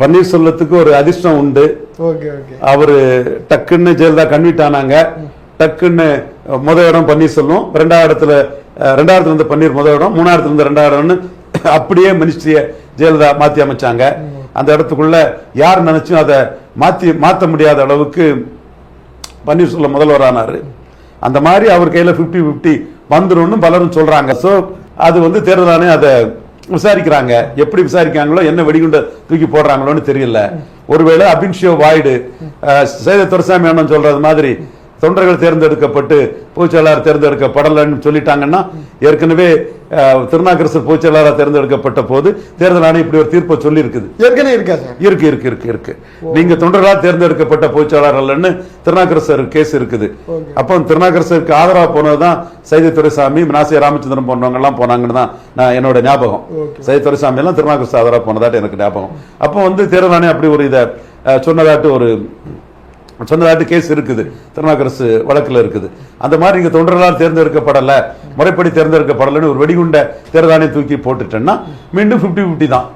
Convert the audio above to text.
பன்னீர்செல்வத்துக்கு ஒரு அதிர்ஷ்டம் உண்டு. அவரு டக்குன்னு ஜெயலலிதா கன்வீட் ஆனாங்க. டக்குன்னு முத இடம் பன்னீர்செல்வம் ரெண்டாவது இடத்துல ரெண்டாயிரத்துல இருந்த பன்னீர் முத இடம் மூணாயிரத்துல இருந்த ரெண்டாயிரம் இடம்னு அப்படியே மினிஸ்ட்ரிய ஜெயலலிதா மாத்தி அமைச்சாங்க. அந்த இடத்துக்குள்ள யார் நினைச்சும் அதை மாத்தி மாத்த முடியாத அளவுக்கு பன்னீர்செல்வம் முதல்வர் ஆனாரு. அந்த மாதிரி அவர் கையில 50 50 வந்துரும்னு பலரும் சொல்றாங்க. சோ அது வந்து தேர்தல் ஆணையம் அதை விசாரிக்கிறாங்க. எப்படி விசாரிக்கிறாங்களோ என்ன வெடிகுண்டை தூக்கி போடுறாங்களோன்னு தெரியல. ஒருவேளை அபின்ஷியோ வாய்டு சேத துரசாமி அண்ணன் சொல்றது மாதிரி தொண்டர்கள் தேர்ந்தெடுக்கப்பட்டு பொதுச்செயலாளர் தேர்ந்தெடுக்கப்படலைன்னு சொல்லிட்டாங்கன்னா ஏற்கனவே அஹ், திருநாக்கரசர் பொதுச்செயலாளர் தேர்ந்தெடுக்கப்பட்ட போது தேர்தல் ஆணையம் இப்படி ஒரு தீர்ப்பை சொல்லி இருக்குது ஏற்கனவே இருக்கா இருக்கு இருக்கு இருக்கு இருக்கு. நீங்க தொண்டர்களால் தேர்ந்தெடுக்கப்பட்ட பொதுச்செயலாளர் அல்லன்னு திருநாக்கரசர் கேஸ் இருக்குது. அப்போ திருநாக்கரசருக்கு ஆதரவா போனதுதான் சைதை துரைசாமி நாசிய ராமச்சந்திரன் போன்றவங்க எல்லாம் போனாங்கன்னு தான் நான் என்னோட ஞாபகம். சைதை துரைசாமி எல்லாம் திருநாக்கரசு ஆதரவா போனதாட்டு எனக்கு ஞாபகம். அப்போ வந்து தேர்தல் ஆணையம் அப்படி ஒரு இதை சொன்னதாட்டு ஒரு சொன்னதாட்டு கேஸ் இருக்குது. திருநாக்கரசு வழக்கில் இருக்குது. அந்த மாதிரி நீங்கள் தொண்டர்களால் தேர்ந்தெடுக்கப்படலை முறைப்படி தேர்ந்தெடுக்கப்படலைன்னு ஒரு வெடிகுண்ட தேர்தானே தூக்கி போட்டுட்டேன்னா மீண்டும் 50 50 தான்.